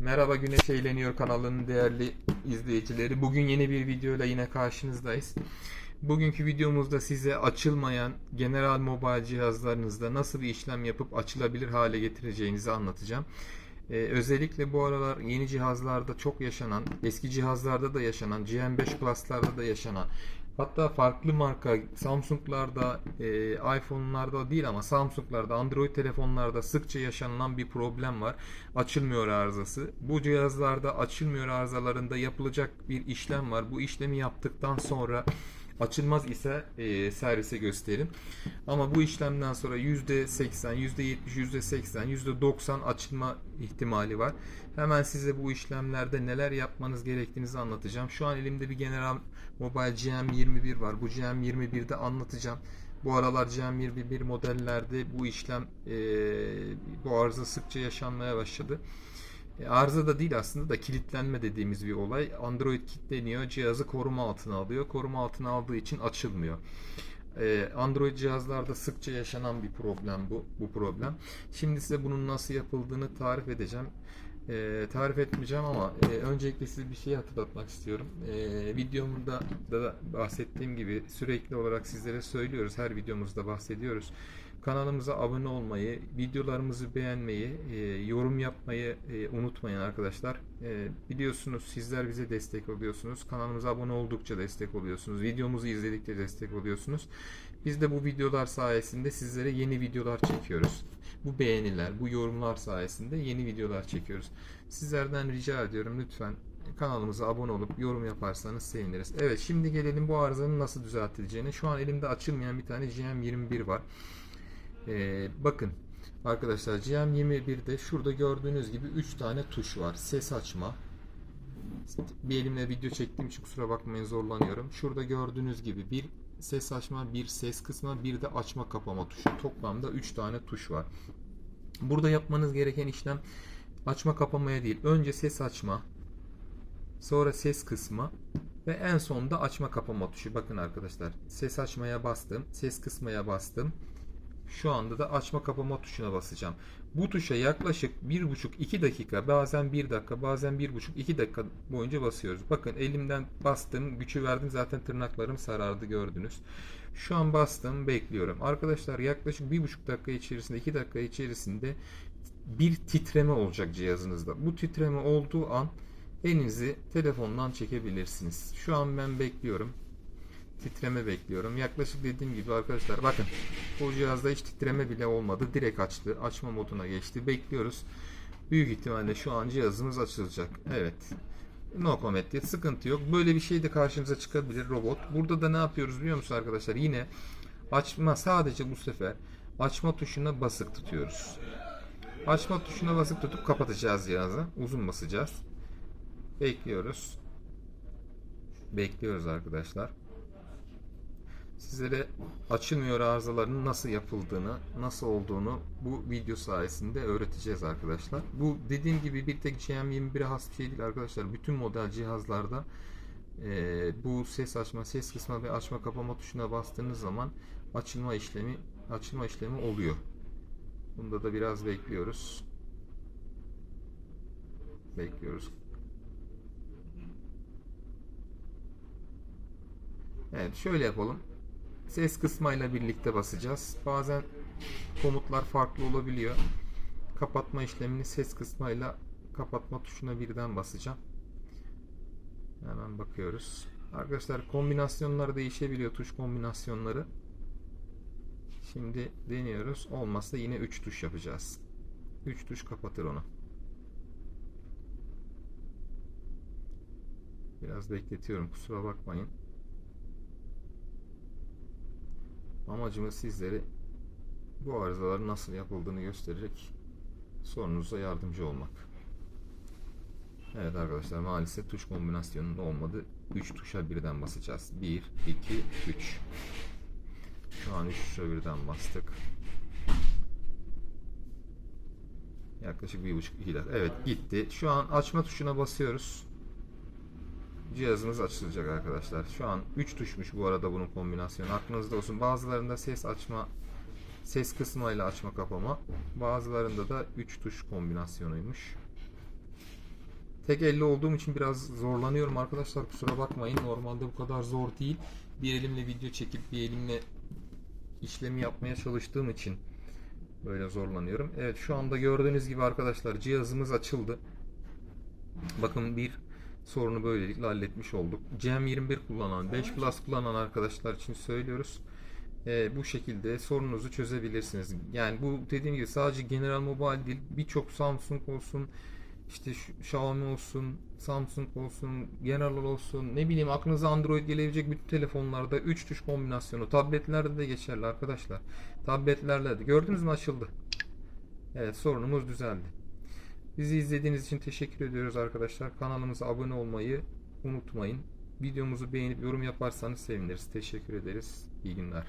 Merhaba Güneş Eğleniyor kanalının değerli izleyicileri. Bugün yeni bir videoyla yine karşınızdayız. Bugünkü videomuzda size açılmayan General Mobile cihazlarınızda nasıl bir işlem yapıp açılabilir hale getireceğinizi anlatacağım. Ee, özellikle bu aralar yeni cihazlarda çok yaşanan, eski cihazlarda da yaşanan, GM5 Plus'larda da yaşanan Hatta farklı marka Samsung'larda, e, iPhone'larda değil ama Samsung'larda, Android telefonlarda sıkça yaşanılan bir problem var. Açılmıyor arızası. Bu cihazlarda açılmıyor arızalarında yapılacak bir işlem var. Bu işlemi yaptıktan sonra açılmaz ise e, servise gösterin. Ama bu işlemden sonra %80, %70, %80, %90 açılma ihtimali var. Hemen size bu işlemlerde neler yapmanız gerektiğinizi anlatacağım. Şu an elimde bir General Mobile GM21 var. Bu GM21'de anlatacağım. Bu aralar GM21 modellerde bu işlem e, bu arıza sıkça yaşanmaya başladı. E, arıza da değil aslında da kilitlenme dediğimiz bir olay. Android kilitleniyor, cihazı koruma altına alıyor. Koruma altına aldığı için açılmıyor. E, Android cihazlarda sıkça yaşanan bir problem bu, bu problem. Şimdi size bunun nasıl yapıldığını tarif edeceğim. E, tarif etmeyeceğim ama e, öncelikle size bir şey hatırlatmak istiyorum. E, videomda da bahsettiğim gibi sürekli olarak sizlere söylüyoruz. Her videomuzda bahsediyoruz. Kanalımıza abone olmayı, videolarımızı beğenmeyi, e, yorum yapmayı e, unutmayın arkadaşlar. E, biliyorsunuz sizler bize destek oluyorsunuz. Kanalımıza abone oldukça destek oluyorsunuz. Videomuzu izledikçe destek oluyorsunuz. Biz de bu videolar sayesinde sizlere yeni videolar çekiyoruz. Bu beğeniler, bu yorumlar sayesinde yeni videolar çekiyoruz. Sizlerden rica ediyorum lütfen kanalımıza abone olup yorum yaparsanız seviniriz. Evet şimdi gelelim bu arızanın nasıl düzeltileceğine. Şu an elimde açılmayan bir tane GM21 var. Ee, bakın arkadaşlar GM21'de şurada gördüğünüz gibi 3 tane tuş var. Ses açma. Bir elimle video çektiğim için kusura bakmayın zorlanıyorum. Şurada gördüğünüz gibi bir ses açma, bir ses kısma, bir de açma kapama tuşu. Toplamda 3 tane tuş var. Burada yapmanız gereken işlem açma kapamaya değil. Önce ses açma, sonra ses kısma ve en sonunda açma kapama tuşu. Bakın arkadaşlar ses açmaya bastım, ses kısmaya bastım. Şu anda da açma kapama tuşuna basacağım. Bu tuşa yaklaşık 1,5-2 dakika bazen 1 dakika bazen 1,5-2 dakika boyunca basıyoruz. Bakın elimden bastım gücü verdim zaten tırnaklarım sarardı gördünüz. Şu an bastım bekliyorum. Arkadaşlar yaklaşık 1,5 dakika içerisinde 2 dakika içerisinde bir titreme olacak cihazınızda. Bu titreme olduğu an elinizi telefondan çekebilirsiniz. Şu an ben bekliyorum titreme bekliyorum. Yaklaşık dediğim gibi arkadaşlar bakın bu cihazda hiç titreme bile olmadı. Direkt açtı. Açma moduna geçti. Bekliyoruz. Büyük ihtimalle şu an cihazımız açılacak. Evet. No comment diye sıkıntı yok. Böyle bir şey de karşımıza çıkabilir robot. Burada da ne yapıyoruz biliyor musunuz arkadaşlar? Yine açma sadece bu sefer açma tuşuna basık tutuyoruz. Açma tuşuna basık tutup kapatacağız cihazı. Uzun basacağız. Bekliyoruz. Bekliyoruz arkadaşlar sizlere açılmıyor arızalarının nasıl yapıldığını, nasıl olduğunu bu video sayesinde öğreteceğiz arkadaşlar. Bu dediğim gibi bir tek GM21'e has bir şey değil arkadaşlar. Bütün model cihazlarda e, bu ses açma, ses kısma ve açma kapama tuşuna bastığınız zaman açılma işlemi açılma işlemi oluyor. Bunda da biraz bekliyoruz. Bekliyoruz. Evet şöyle yapalım ses kısmayla birlikte basacağız. Bazen komutlar farklı olabiliyor. Kapatma işlemini ses kısmayla kapatma tuşuna birden basacağım. Hemen bakıyoruz. Arkadaşlar kombinasyonlar değişebiliyor tuş kombinasyonları. Şimdi deniyoruz. Olmazsa yine 3 tuş yapacağız. 3 tuş kapatır onu. Biraz bekletiyorum kusura bakmayın. Amacımız sizlere bu arızaların nasıl yapıldığını göstererek sorunuza yardımcı olmak. Evet arkadaşlar maalesef tuş kombinasyonunda olmadı. 3 tuşa birden basacağız. 1, 2, 3. Şu an 3 tuşa birden bastık. Yaklaşık 1,5-2 dakika. Evet gitti. Şu an açma tuşuna basıyoruz cihazımız açılacak arkadaşlar. Şu an 3 tuşmuş bu arada bunun kombinasyonu. Aklınızda olsun. Bazılarında ses açma ses kısmıyla açma kapama. Bazılarında da 3 tuş kombinasyonuymuş. Tek elle olduğum için biraz zorlanıyorum arkadaşlar kusura bakmayın. Normalde bu kadar zor değil. Bir elimle video çekip bir elimle işlemi yapmaya çalıştığım için böyle zorlanıyorum. Evet şu anda gördüğünüz gibi arkadaşlar cihazımız açıldı. Bakın bir sorunu böylelikle halletmiş olduk. CM21 kullanan, 5 Plus kullanan arkadaşlar için söylüyoruz. Ee, bu şekilde sorununuzu çözebilirsiniz. Yani bu dediğim gibi sadece General Mobile değil, birçok Samsung olsun, işte Xiaomi olsun, Samsung olsun, General olsun, ne bileyim aklınıza Android gelebilecek bütün telefonlarda 3 tuş kombinasyonu, tabletlerde de geçerli arkadaşlar. Tabletlerle de gördünüz mü açıldı. Evet sorunumuz düzeldi. Bizi izlediğiniz için teşekkür ediyoruz arkadaşlar. Kanalımıza abone olmayı unutmayın. Videomuzu beğenip yorum yaparsanız seviniriz. Teşekkür ederiz. İyi günler.